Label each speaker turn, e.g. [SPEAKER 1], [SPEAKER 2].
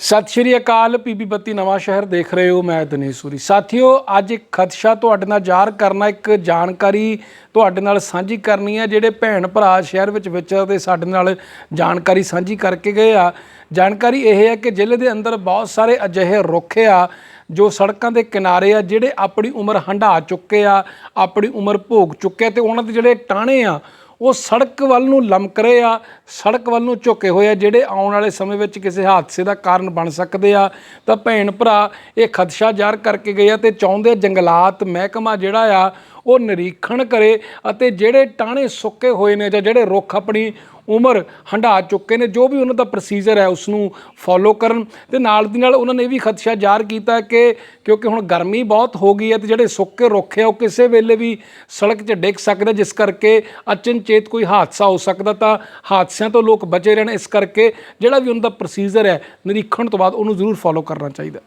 [SPEAKER 1] ਸਤਿ ਸ਼੍ਰੀ ਅਕਾਲ ਪੀਬੀ ਬੱਤੀ ਨਵਾਂ ਸ਼ਹਿਰ ਦੇਖ ਰਹੇ ਹੋ, ਮੈਂ ਦਿਨੇਸ਼ ਸੂਰੀ। ਸਾਥੀਓ, ਅੱਜ ਇੱਕ ਖਦਸ਼ਾ ਤੁਹਾਡੇ ਨਾਲ ਜ਼ਾਹਰ ਕਰਨਾ, ਇੱਕ ਜਾਣਕਾਰੀ ਤੁਹਾਡੇ ਨਾਲ ਸਾਂਝੀ ਕਰਨੀ ਹੈ, ਜਿਹੜੇ ਭੈਣ ਭਰਾ ਸ਼ਹਿਰ ਵਿੱਚ ਵਿਚਰਦੇ ਸਾਡੇ ਨਾਲ ਜਾਣਕਾਰੀ ਸਾਂਝੀ ਕਰਕੇ ਗਏ ਆ। ਜਾਣਕਾਰੀ ਇਹ ਹੈ ਕਿ ਜ਼ਿਲ੍ਹੇ ਦੇ ਅੰਦਰ ਬਹੁਤ ਸਾਰੇ ਅਜਿਹੇ ਰੁੱਖ ਆ, ਜੋ ਸੜਕਾਂ ਦੇ ਕਿਨਾਰੇ ਆ, ਜਿਹੜੇ ਆਪਣੀ ਉਮਰ ਹੰਢਾ ਚੁੱਕੇ ਆ, ਆਪਣੀ ਉਮਰ ਭੋਗ ਚੁੱਕੇ ਆ ਤੇ ਉਹਨਾਂ ਦੇ ਜਿਹੜੇ ਟਾਣੇ ਆ ਉਹ ਸੜਕ ਵੱਲ ਨੂੰ ਲਮਕ ਰਹੇ ਆ, ਸੜਕ ਵੱਲ ਨੂੰ ਝੁਕੇ ਹੋਏ ਆ, ਜਿਹੜੇ ਆਉਣ ਵਾਲੇ ਸਮੇਂ ਵਿੱਚ ਕਿਸੇ ਹਾਦਸੇ ਦਾ ਕਾਰਨ ਬਣ ਸਕਦੇ ਆ। ਤਾਂ ਭੈਣ ਭਰਾ, ਇਹ ਖਦਸ਼ਾ ਜ਼ਾਹਰ ਕਰਕੇ ਗਏ ਆ ਤੇ ਚਾਹੁੰਦੇ ਜੰਗਲਾਤ ਮਹਿਕਮਾ ਜਿਹੜਾ ਆ, ਉਹ ਨਿਰੀਖਣ ਕਰੇ ਅਤੇ ਜਿਹੜੇ ਟਾਣੇ ਸੁੱਕੇ ਹੋਏ ਨੇ ਜਾਂ ਜਿਹੜੇ ਰੁੱਖ ਆਪਣੀ ਉਮਰ ਹੰਢਾ ਚੁੱਕੇ ਨੇ, ਜੋ ਵੀ ਉਹਨਾਂ ਦਾ ਪ੍ਰੋਸੀਜਰ ਹੈ ਉਸ ਨੂੰ ਫੋਲੋ ਕਰਨ। ਤੇ ਨਾਲ ਦੀ ਨਾਲ ਉਹਨਾਂ ਨੇ ਇਹ ਵੀ ਖਦਸ਼ਾ ਜ਼ਾਹਰ ਕੀਤਾ ਕਿ ਕਿਉਂਕਿ ਹੁਣ ਗਰਮੀ ਬਹੁਤ ਹੋ ਗਈ ਹੈ ਤੇ ਜਿਹੜੇ ਸੁੱਕੇ ਰੁੱਖ ਆ ਉਹ ਕਿਸੇ ਵੇਲੇ ਵੀ ਸੜਕ 'ਚ ਡਿੱਗ ਸਕਦੇ ਜਿਸ ਕਰਕੇ ਅਚਨਚੇਤ ਕੋਈ ਹਾਦਸਾ ਹੋ ਸਕਦਾ ਤਾਂ ਹਾਦਸਿਆਂ ਤੋਂ ਲੋਕ ਬਚੇ ਰਹਿਣ। ਇਸ ਕਰਕੇ ਜਿਹੜਾ ਵੀ ਉਹਨਾਂ ਦਾ ਪ੍ਰੋਸੀਜਰ ਹੈ, ਨਿਰੀਖਣ ਤੋਂ ਬਾਅਦ ਉਹਨੂੰ ਜ਼ਰੂਰ ਫੋਲੋ ਕਰਨਾ ਚਾਹੀਦਾ।